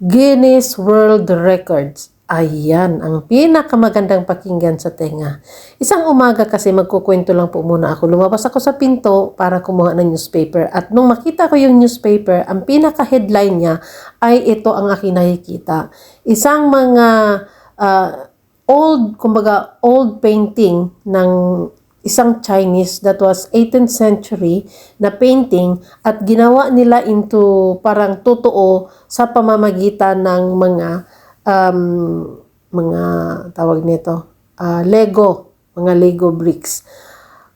Guinness World Records. Ayan, ang pinakamagandang pakinggan sa tenga. Isang umaga kasi magkukwento lang po muna ako. Lumabas ako sa pinto para kumuha ng newspaper. At nung makita ko yung newspaper, ang pinaka-headline niya ay ito ang aking nakikita. Isang mga ah, old, kumbaga old painting ng isang Chinese that was 18th century na painting at ginawa nila into parang totoo sa pamamagitan ng mga um, mga tawag nito ah, Lego, mga Lego bricks.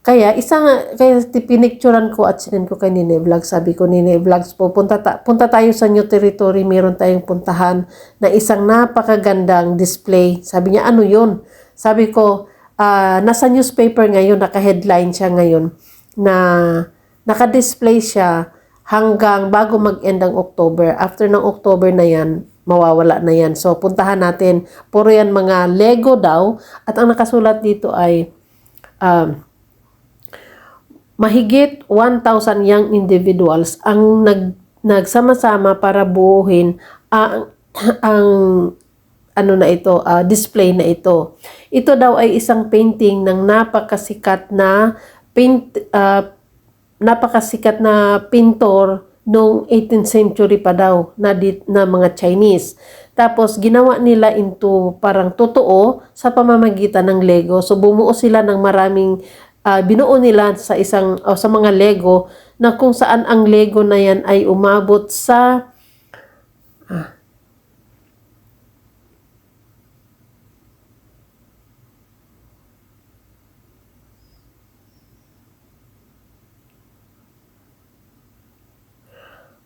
Kaya isang kaya pinicturean ko at sinin ko kay Nene Vlog. Sabi ko Nene Vlogs po, punta, ta- punta tayo sa new territory. Meron tayong puntahan na isang napakagandang display. Sabi niya, ano yun? Sabi ko, ah, nasa newspaper ngayon, naka-headline siya ngayon na naka-display siya hanggang bago mag-end ang October. After ng October na yan, mawawala na yan. So, puntahan natin. Puro yan mga Lego daw. At ang nakasulat dito ay um, mahigit 1,000 young individuals ang nag nagsama-sama para buuhin ang ang ano na ito, ah, display na ito. Ito daw ay isang painting ng napakasikat na paint ah, napakasikat na pintor noong 18th century pa daw na, di, na mga Chinese. Tapos ginawa nila into parang totoo sa pamamagitan ng Lego. So bumuo sila ng maraming ah, binuo nila sa isang o sa mga Lego na kung saan ang Lego na yan ay umabot sa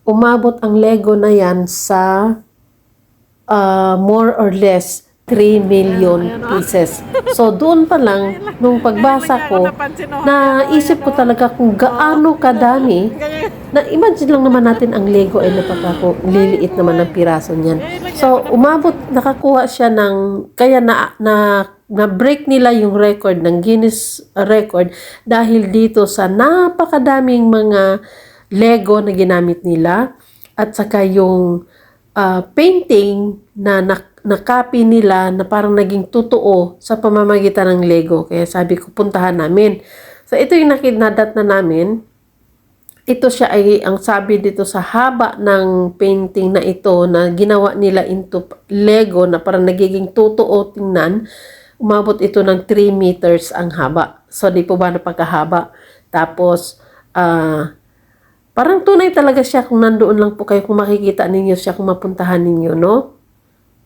umabot ang Lego na yan sa ah, more or less 3 million pieces. So doon pa lang, nung pagbasa ko, naisip ko talaga kung gaano kadami, na imagine lang naman natin ang Lego ay napakako, liliit naman ng piraso niyan. So umabot, nakakuha siya ng, kaya na, na, na break nila yung record ng Guinness record dahil dito sa napakadaming mga Lego na ginamit nila at saka yung ah, painting na, na na-copy nila na parang naging totoo sa pamamagitan ng Lego. Kaya sabi ko, puntahan namin. So, ito yung nakinadat na namin. Ito siya ay, ang sabi dito sa haba ng painting na ito na ginawa nila into Lego na parang nagiging totoo tingnan. Umabot ito ng 3 meters ang haba. So, di po ba napagkahaba? Tapos, ah, Parang tunay talaga siya kung nandoon lang po kayo, kung makikita ninyo siya, kung mapuntahan ninyo, no?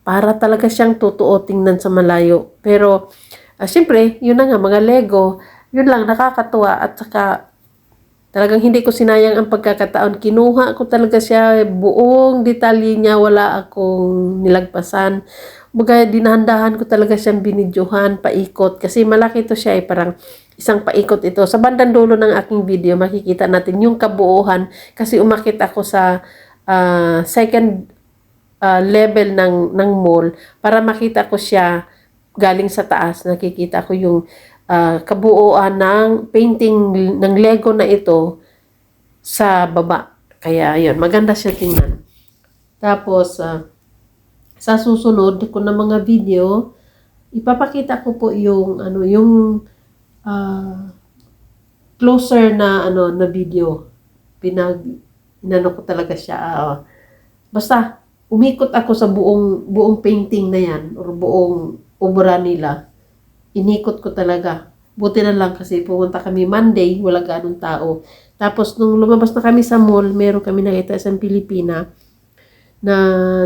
Para talaga siyang totoo tingnan sa malayo. Pero, ah, siyempre, yun na nga, mga Lego, yun lang, nakakatuwa at saka talagang hindi ko sinayang ang pagkakataon. Kinuha ko talaga siya, buong detalye niya, wala akong nilagpasan. Baga, dinahandahan ko talaga siyang binidyohan, paikot. Kasi malaki to siya, eh, parang isang paikot ito. Sa bandang dulo ng aking video, makikita natin yung kabuuhan. Kasi umakit ako sa ah, second ah, level ng, ng mall para makita ko siya galing sa taas. Nakikita ko yung ah, kabuuan ng painting ng Lego na ito sa baba. Kaya yun, maganda siya tingnan. Tapos, ah, sa susunod ko na mga video, ipapakita ko po yung ano yung ah, closer na ano na video. Pinag inano ko talaga siya. ah, basta umikot ako sa buong buong painting na yan or buong obra nila. Inikot ko talaga. Buti na lang kasi pupunta kami Monday, wala ganong tao. Tapos nung lumabas na kami sa mall, meron kami nakita isang Pilipina na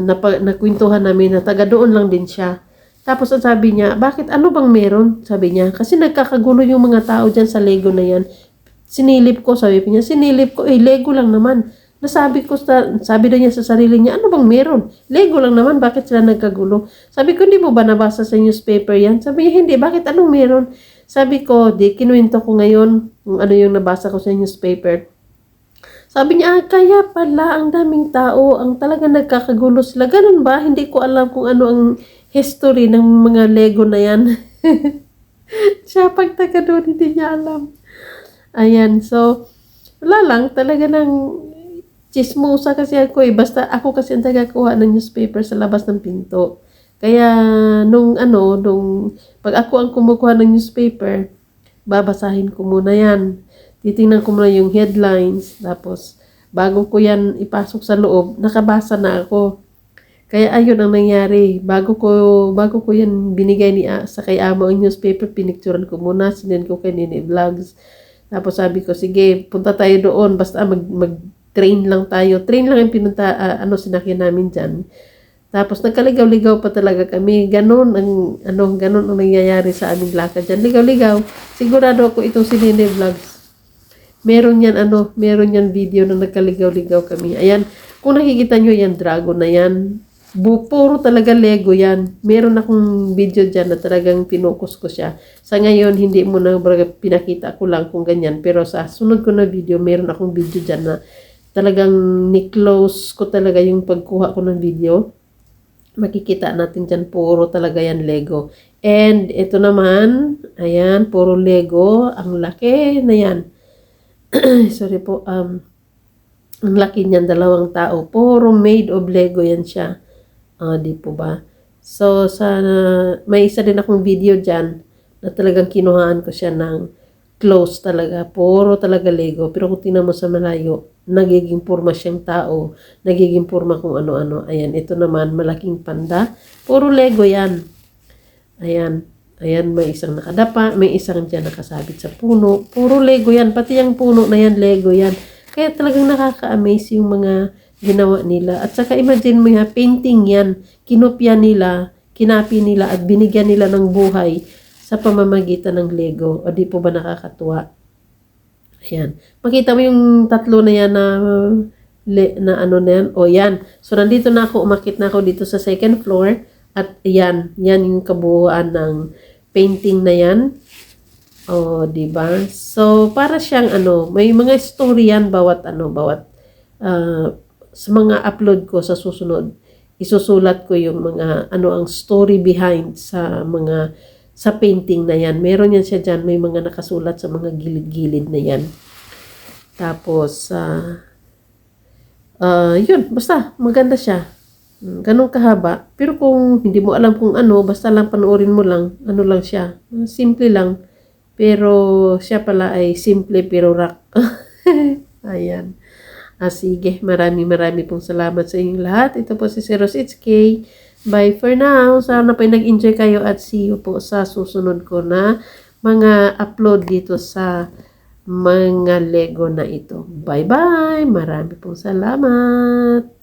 napa, nakwentuhan namin na taga doon lang din siya. Tapos ang sabi niya, bakit ano bang meron? Sabi niya, kasi nagkakagulo yung mga tao dyan sa Lego na yan. Sinilip ko, sabi niya, sinilip ko, eh Lego lang naman. Nasabi ko, sa, sabi na niya sa sarili niya, ano bang meron? Lego lang naman, bakit sila nagkagulo? Sabi ko, hindi mo ba nabasa sa newspaper yan? Sabi niya, hindi, bakit anong meron? Sabi ko, di, kinuwento ko ngayon ano yung nabasa ko sa newspaper. Sabi niya, ah, kaya pala ang daming tao, ang talaga nagkakagulo sila. Ganun ba? Hindi ko alam kung ano ang history ng mga Lego na yan. Siya pag taga doon, hindi niya alam. Ayan, so, wala lang, talaga nang chismosa kasi ako eh. Basta ako kasi ang tagakuha ng newspaper sa labas ng pinto. Kaya nung ano, nung pag ako ang kumukuha ng newspaper, babasahin ko muna yan. Titingnan ko muna yung headlines. Tapos, bago ko yan ipasok sa loob, nakabasa na ako. Kaya ayun ang nangyari. Bago ko bago ko yan binigay ni sa kay amo ang newspaper, pinicturean ko muna, sinend ko kay Nini Vlogs. Tapos sabi ko, sige, punta tayo doon. Basta mag, mag-train lang tayo. Train lang yung pinunta, ah, ano, sinakyan namin dyan. Tapos nagkaligaw-ligaw pa talaga kami. Ganon ang, ano, ganon ang nangyayari sa aming lakad dyan. Ligaw-ligaw. Sigurado ako itong si Nene Vlogs. Meron yan, ano, meron yan video na nagkaligaw-ligaw kami. Ayan, kung nakikita nyo yan, dragon na yan. Bu, puro talaga Lego yan. Meron akong video dyan na talagang pinukus ko siya. Sa ngayon, hindi mo na pinakita ko lang kung ganyan. Pero sa sunod ko na video, meron akong video dyan na talagang ni-close ko talaga yung pagkuha ko ng video makikita natin dyan, puro talaga yan Lego. And ito naman, ayan, puro Lego. Ang laki na yan. Sorry po, um, ang laki niyan, dalawang tao. Puro made of Lego yan siya. Ah, di po ba? So, sa, may isa din akong video dyan na talagang kinuhaan ko siya ng close talaga. Puro talaga Lego. Pero kung tingnan mo sa malayo, nagiging forma siyang tao. Nagiging forma kung ano-ano. Ayan, ito naman, malaking panda. Puro Lego yan. Ayan. Ayan, may isang nakadapa, may isang dyan nakasabit sa puno. Puro Lego yan. Pati yung puno na yan, Lego yan. Kaya talagang nakaka-amaze yung mga ginawa nila. At saka imagine mo nga, painting yan. Kinopya nila, kinapi nila at binigyan nila ng buhay sa pamamagitan ng Lego. O di po ba nakakatuwa? Ayan. Makita mo yung tatlo na yan na, na ano na yan. O yan. So, nandito na ako, umakit na ako dito sa second floor. At yan, yan yung kabuuan ng painting na yan. O, di ba? So, para siyang ano, may mga story yan bawat ano, bawat ah, sa mga upload ko sa susunod. Isusulat ko yung mga ano ang story behind sa mga sa painting na yan. Meron yan siya dyan, may mga nakasulat sa mga gilid-gilid na yan. Tapos, ah ah, yun, basta maganda siya. Mm, Ganun kahaba. Pero kung hindi mo alam kung ano, basta lang panoorin mo lang, ano lang siya. Ah, Simple lang. Pero siya pala ay simple pero rock. Ayan. Ah, sige, marami marami pong salamat sa inyong lahat. Ito po si 06K. Bye for now. Sana po nag-enjoy kayo at see you po sa susunod ko na mga upload dito sa mga Lego na ito. Bye-bye! Marami pong salamat!